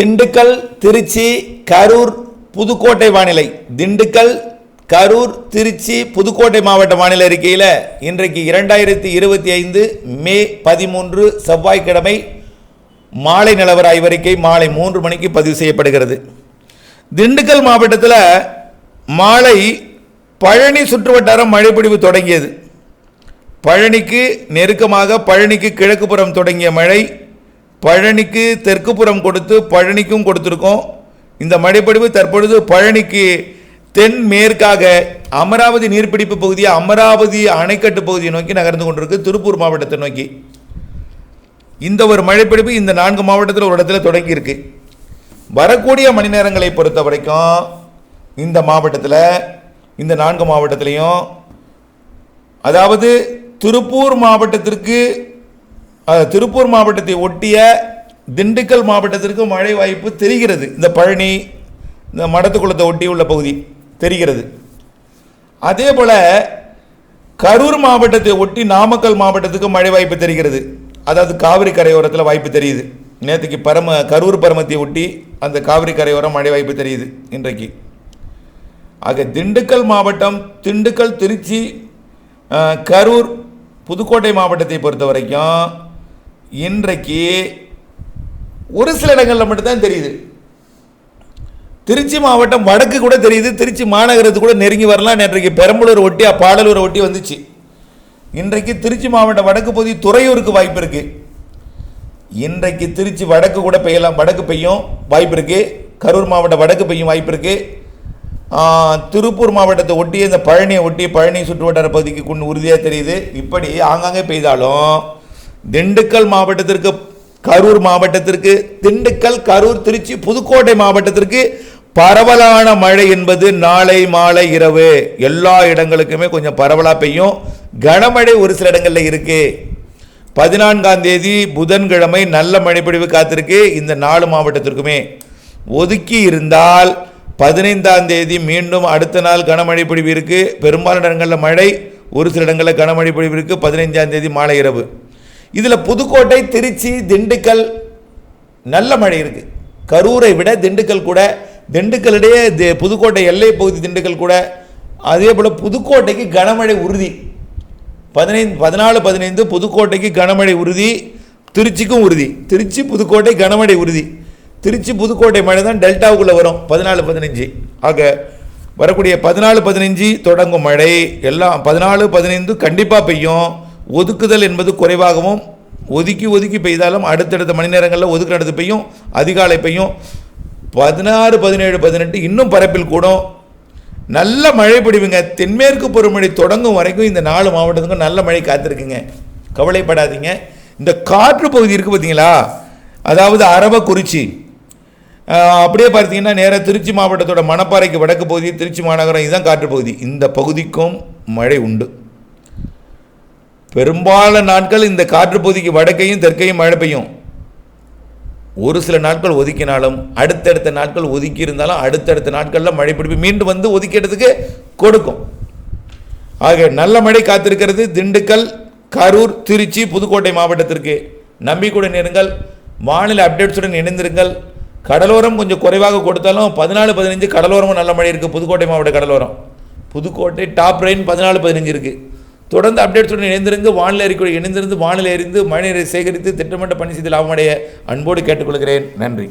திண்டுக்கல் திருச்சி கரூர் புதுக்கோட்டை வானிலை. திண்டுக்கல் கரூர் திருச்சி புதுக்கோட்டை மாவட்ட வானிலை அறிக்கையில் இன்றைக்கு இரண்டாயிரத்தி இருபத்தி ஐந்து மே பதிமூன்று செவ்வாய்க்கிழமை மாலை நிலவர ஆய்வறிக்கை மாலை மூன்று மணிக்கு பதிவு செய்யப்படுகிறது. திண்டுக்கல் மாவட்டத்தில் மாலை பழனி சுற்றுவட்டாரம் மழைப்பிடிவு தொடங்கியது. பழனிக்கு நெருக்கமாக பழனிக்கு கிழக்குப்புறம் தொடங்கிய மழை பழனிக்கு தெற்கு புறம் கொடுத்து பழனிக்கும் கொடுத்துருக்கோம். இந்த மழைப்படிவு தற்பொழுது பழனிக்கு தென்மேற்காக அமராவதி நீர்பிடிப்பு பகுதியை அமராவதி அணைக்கட்டு பகுதியை நோக்கி நகர்ந்து கொண்டிருக்கு திருப்பூர் மாவட்டத்தை நோக்கி. இந்த ஒரு மழைப்பிடிப்பு இந்த நான்கு மாவட்டத்தில் ஒரு இடத்துல தொடங்கியிருக்கு. வரக்கூடிய மணி நேரங்களை பொறுத்த வரைக்கும் இந்த மாவட்டத்தில் இந்த நான்கு மாவட்டத்திலையும் அதாவது திருப்பூர் மாவட்டத்திற்கு திருப்பூர் மாவட்டத்தை ஒட்டிய திண்டுக்கல் மாவட்டத்திற்கு மழை வாய்ப்பு தெரிகிறது. இந்த பழனி இந்த மடத்துக்குளத்தை ஒட்டி உள்ள பகுதி தெரிகிறது. அதே போல் கரூர் மாவட்டத்தை ஒட்டி நாமக்கல் மாவட்டத்துக்கு மழை வாய்ப்பு தெரிகிறது. அதாவது காவிரி கரையோரத்தில் வாய்ப்பு தெரியுது. நேற்றுக்கு பரம கரூர் பரமத்தை ஒட்டி அந்த காவிரி கரையோரம் மழை வாய்ப்பு தெரியுது இன்றைக்கு. ஆக திண்டுக்கல் மாவட்டம் திண்டுக்கல் திருச்சி கரூர் புதுக்கோட்டை மாவட்டத்தை பொறுத்த வரைக்கும் இன்றைக்கு ஒரு சில இடங்களில் மட்டும்தான் தெரியுது. திருச்சி மாவட்டம் வடக்கு கூட தெரியுது திருச்சி மாநகரத்து கூட நெருங்கி வரலாம். நேற்றைக்கு பெரம்பலூர் ஒட்டி பாடலூரை ஒட்டி வந்துச்சு. இன்றைக்கு திருச்சி மாவட்டம் வடக்கு பகுதி துறையூருக்கு வாய்ப்பு இருக்குது இன்றைக்கு திருச்சி வடக்கு கூட பெய்யலாம் வடக்கு பெய்யும் வாய்ப்பு இருக்குது கரூர் மாவட்டம் வடக்கு பெய்யும் வாய்ப்பு இருக்குது திருப்பூர் மாவட்டத்தை ஒட்டி இந்த பழனியை ஒட்டி பழனி சுற்றுவட்டார பகுதிக்கு கொண்டு உறுதியாக தெரியுது. இப்படி ஆங்காங்கே பெய்தாலும் திண்டுக்கல் மாவட்டத்திற்கு கரூர் மாவட்டத்திற்கு திண்டுக்கல் கரூர் திருச்சி புதுக்கோட்டை மாவட்டத்திற்கு பரவலான மழை என்பது நாளை மாலை இரவு. எல்லா இடங்களுக்குமே கொஞ்சம் பரவலாக பெய்யும். கனமழை ஒரு சில இடங்களில் இருக்குது பதினான்காம் தேதி புதன்கிழமை நல்ல மழைப்பொழிவு காத்திருக்கு இந்த நாலு மாவட்டத்திற்குமே. ஒதுக்கி இருந்தால் பதினைந்தாம் தேதி மீண்டும் அடுத்த நாள் கனமழை பொழிவு இருக்குது பெரும்பாலான இடங்களில் மழை ஒரு சில இடங்களில் கனமழை பொழிவு இருக்குது பதினைஞ்சாம் தேதி மாலை இரவு. இதில் புதுக்கோட்டை திருச்சி திண்டுக்கல் நல்ல மழை இருக்கு. கரூரை விட திண்டுக்கல் கூட திண்டுக்கலிடையே தி- புதுக்கோட்டை எல்லை பகுதி திண்டுக்கல் கூட அதே போல் புதுக்கோட்டைக்கு கனமழை உறுதி. பதினைந்து பதினாலு பதினைந்து புதுக்கோட்டைக்கு கனமழை உறுதி திருச்சிக்கும் உறுதி. திருச்சி புதுக்கோட்டை கனமழை உறுதி. திருச்சி புதுக்கோட்டை மழை தான் டெல்டாவுக்குள்ளே வரும் பதினாலு பதினஞ்சு. ஆக வரக்கூடிய பதினாலு பதினஞ்சு தொடங்கும் மழை. எல்லாம் பதினாலு பதினைந்து கண்டிப்பாக பெய்யும். ஒதுக்குதல் என்பது குறைவாகவும் ஒதுக்கி ஒதுக்கி பெய்தாலும் அடுத்தடுத்த மணி நேரங்களில் ஒதுக்குற இடத்து பெய்யும் அதிகாலை பெய்யும். பதினாறு பதினேழு பதினெட்டு இன்னும் பரப்பில் கூடும். நல்ல மழை பிடிவுங்க. தென்மேற்கு பருவமழை தொடங்கும் வரைக்கும் இந்த நாலு மாவட்டத்துக்கும் நல்ல மழை காத்திருக்குங்க. கவலைப்படாதீங்க. இந்த காற்று பகுதி இருக்குது பார்த்தீங்களா அதாவது அரவக்குறிச்சி. அப்படியே பார்த்தீங்கன்னா நேராக திருச்சி மாவட்டத்தோட மணப்பாறைக்கு வடக்கு பகுதி திருச்சி மாநகரம் இதுதான் காற்று பகுதி. இந்த பகுதிக்கும் மழை உண்டு. பெரும்பாலான நாட்கள் இந்த காற்று பகுதிக்கு வடக்கையும் தெற்கையும் மழை பெய்யும். ஒரு சில நாட்கள் ஒதுக்கினாலும் அடுத்தடுத்த நாட்கள் ஒதுக்கி இருந்தாலும் அடுத்தடுத்த நாட்களில் மழை பிடிப்பு மீண்டும் வந்து ஒதுக்கிடுறதுக்கு கொடுக்கும். ஆக நல்ல மழை காத்திருக்கிறது திண்டுக்கல் கரூர் திருச்சி புதுக்கோட்டை மாவட்டத்திற்கு. நம்பிக்கையுடன் இருங்கள் வானிலை அப்டேட்ஸுடன் இணைந்திருங்கள். கடலோரம் கொஞ்சம் குறைவாக கொடுத்தாலும் பதினாலு பதினஞ்சு கடலோரமும் நல்ல மழை இருக்குது புதுக்கோட்டை மாவட்ட கடலோரம். புதுக்கோட்டை டாப் ரெயின் பதினாலு பதினஞ்சு இருக்குது தொடர்ந்து அப்டேட்ஸுடன் இணைந்திருந்து வானிலை அறிக்கை இணைந்திருந்து வானிலை அறிந்து மழைநீரை சேகரித்து திட்டமிட்ட பணி செய்து லாபமடைய அன்போடு கேட்டுக்கொள்கிறேன். நன்றி.